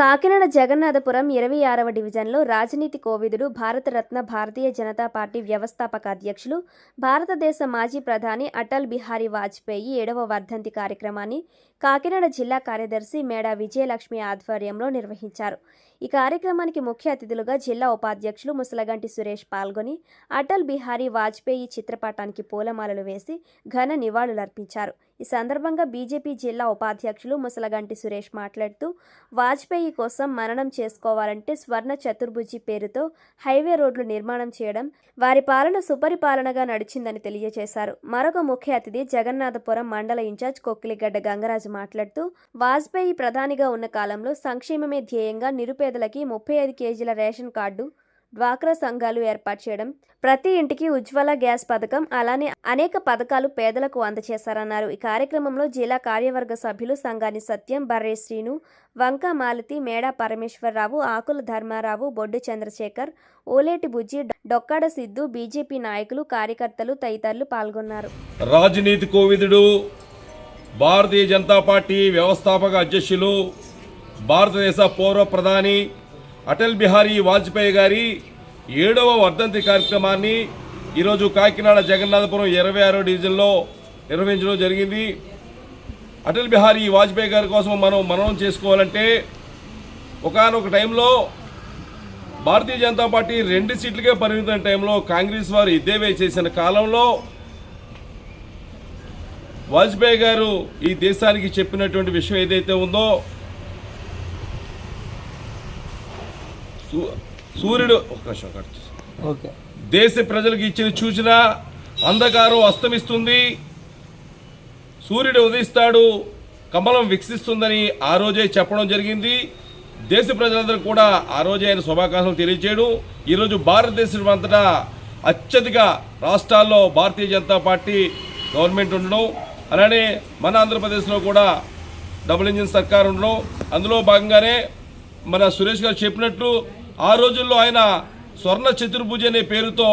కాకినాడ జగన్నాథపురం ఇరవై ఆరవ డివిజన్లో రాజనీతి కోవిదుడు భారతరత్న భారతీయ జనతా పార్టీ వ్యవస్థాపక అధ్యక్షులు భారతదేశ మాజీ ప్రధాని అటల్ బిహారీ వాజ్పేయి ఏడవ వర్ధంతి కార్యక్రమాన్ని కాకినాడ జిల్లా కార్యదర్శి మేడా విజయలక్ష్మి ఆధ్వర్యంలో నిర్వహించారు. ఈ కార్యక్రమానికి ముఖ్య అతిథులుగా జిల్లా ఉపాధ్యక్షులు ముసలగంటి సురేష్ పాల్గొని అటల్ బిహారీ వాజ్పేయి చిత్రపటానికి పూలమాలలు వేసి ఘన నివాళులర్పించారు. ఈ సందర్భంగా బీజేపీ జిల్లా ఉపాధ్యక్షులు ముసలగంటి సురేష్ మాట్లాడుతూ వాజ్పేయి కోసం మననం చేసుకోవాలంటే స్వర్ణ చతుర్భుజి పేరుతో హైవే రోడ్లు నిర్మాణం చేయడం వారి పాలన సుపరిపాలనగా నడిచిందని తెలియజేశారు. మరొక ముఖ్య అతిథి జగన్నాథపురం మండల ఇన్ఛార్జ్ కొక్కిలిగడ్డ గంగరాజు మాట్లాడుతూ వాజ్పేయి ప్రధానిగా ఉన్న కాలంలో సంక్షేమమే ధ్యేయంగా నిరుపేదలకి ముప్పై ఐదు కేజీల రేషన్ కార్డు డ్వాక్రా సంఘాలు ఏర్పాటు చేయడం ప్రతి ఇంటికి ఉజ్వల గ్యాస్ పథకం అలానే అనేక పథకాలు పేదలకు అందజేశారన్నారు ఈ కార్యక్రమంలో జిల్లా కార్యవర్గ సభ్యులు సంఘాని సత్యం బర్రే శ్రీను వంక మాలతి మేడా పరమేశ్వరరావు ఆకుల ధర్మారావు బొడ్డు చంద్రశేఖర్ ఓలేటి బుజ్జి డొక్కాడ సిద్ధు బీజేపీ నాయకులు కార్యకర్తలు తదితరులు పాల్గొన్నారు. రాజనీతి కోవిదుడు భారతీయ జనతా పార్టీ వ్యవస్థాపక అధ్యక్షులు భారతదేశ పూర్వ ప్రధాని అటల్ బిహారీ వాజ్పేయి గారి ఏడవ వర్ధంతి కార్యక్రమాన్ని ఈరోజు కాకినాడ జగన్నాథపురం ఇరవై ఆరో డివిజన్లో నిర్వహించడం జరిగింది. అటల్ బిహారీ వాజ్పేయి గారి కోసం మనం మననం చేసుకోవాలంటే ఒకానొక టైంలో భారతీయ జనతా పార్టీ రెండు సీట్లకే పరిమితమైన టైంలో కాంగ్రెస్ వారు ఇద్దేవే చేసిన కాలంలో వాజ్పేయి గారు ఈ దేశానికి చెప్పినటువంటి విషయం ఏదైతే ఉందో సూర్యుడు ఒక నిమిషం, దేశ ప్రజలకు ఇచ్చిన సూచన అంధకారం అస్తమిస్తుంది. సూర్యుడు ఉదయిస్తాడు కమలం వికసిస్తుందని ఆ రోజే చెప్పడం జరిగింది. దేశ ప్రజలందరూ కూడా ఆ రోజే ఆయన శుభాకాంక్షలు తెలియజేయడం ఈరోజు భారతదేశం అంతటా అత్యధిక రాష్ట్రాల్లో భారతీయ జనతా పార్టీ గవర్నమెంట్ ఉండడం. అలానే మన ఆంధ్రప్రదేశ్లో కూడా డబుల్ ఇంజిన్ సర్కార్ ఉండడం. అందులో భాగంగానే మన సురేష్ గారు చెప్పినట్లు ఆ రోజుల్లో ఆయన స్వర్ణ చతుర్భుజి అనే పేరుతో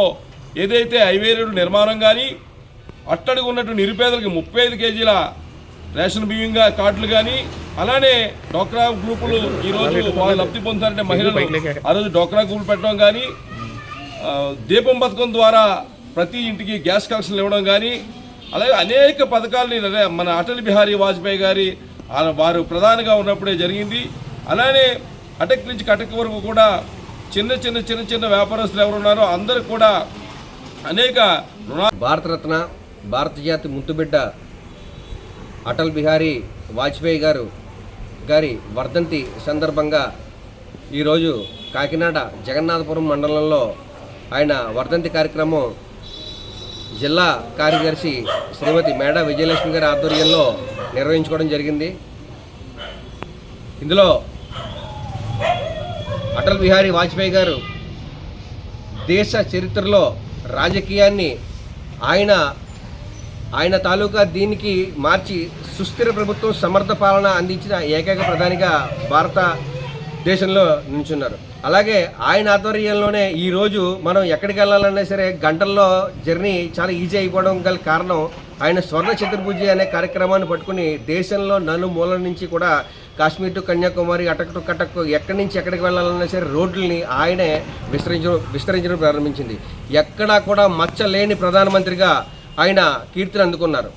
ఏదైతే హైవేరుడు నిర్మాణం కానీ అట్టడుగు ఉన్నట్టు నిరుపేదలకు ముప్పై ఐదు కేజీల రేషన్ బియ్యంగా కార్డులు కానీ అలానే డోక్రా గ్రూపులు ఈరోజు వాళ్ళు లబ్ధి పొందుతారంటే మహిళలు ఆ రోజు డోక్రా గ్రూపులు పెట్టడం కానీ దీపం పథకం ద్వారా ప్రతి ఇంటికి గ్యాస్ కనెక్షన్లు ఇవ్వడం కానీ అలాగే అనేక పథకాలని మన అటల్ బిహారీ వాజ్పేయి గారి ఆ- వారు ప్రధానిగా ఉన్నప్పుడే జరిగింది. అలానే అటక్ నుంచి కటక్ వరకు కూడా చిన్న చిన్న చిన్న చిన్న వ్యాపారస్తులు ఎవరు ఉన్నారో అందరూ కూడా అనేక భారతరత్న భారత జాతి ముద్దుబిడ్డ అటల్ బిహారీ వాజ్పేయి గారు గారి వర్ధంతి సందర్భంగా ఈరోజు కాకినాడ జగన్నాథపురం మండలంలో ఆయన వర్ధంతి కార్యక్రమం జిల్లా కార్యదర్శి శ్రీమతి మేడా విజయలక్ష్మి గారి ఆధ్వర్యంలో నిర్వహించుకోవడం జరిగింది. ఇందులో అటల్ బిహారీ వాజ్పేయి గారు దేశ చరిత్రలో రాజకీయాన్ని ఆయన ఆయన తాలూకా దీనికి మార్చి సుస్థిర ప్రభుత్వం సమర్థ పాలన అందించిన ఏకైక ప్రధానిగా భారత దేశంలో నిల్చున్నారు. అలాగే ఆయన ఆధ్వర్యంలోనే ఈరోజు మనం ఎక్కడికి వెళ్ళాలన్నా సరే గంటల్లో జర్నీ చాలా ఈజీ అయిపోవడం గల కారణం ఆయన స్వర్ణ చతుర్భుజి అనే కార్యక్రమాన్ని పట్టుకుని దేశంలో నలుమూల నుంచి కూడా కాశ్మీర్ టు కన్యాకుమారి అటక్ టు కటక్ ఎక్కడి నుంచి ఎక్కడికి వెళ్ళాలన్నా సరే రోడ్లని ఆయనే విస్తరించడం విస్తరించడం ప్రారంభించింది. ఎక్కడా కూడా మచ్చ లేని ప్రధానమంత్రిగా ఆయన కీర్తిని అందుకున్నారు.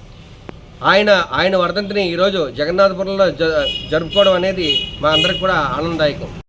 ఆయన ఆయన వర్ధంతిని ఈరోజు జగన్నాథపురంలో జ జరుపుకోవడం అనేది మా అందరికి కూడా ఆనందదాయకం.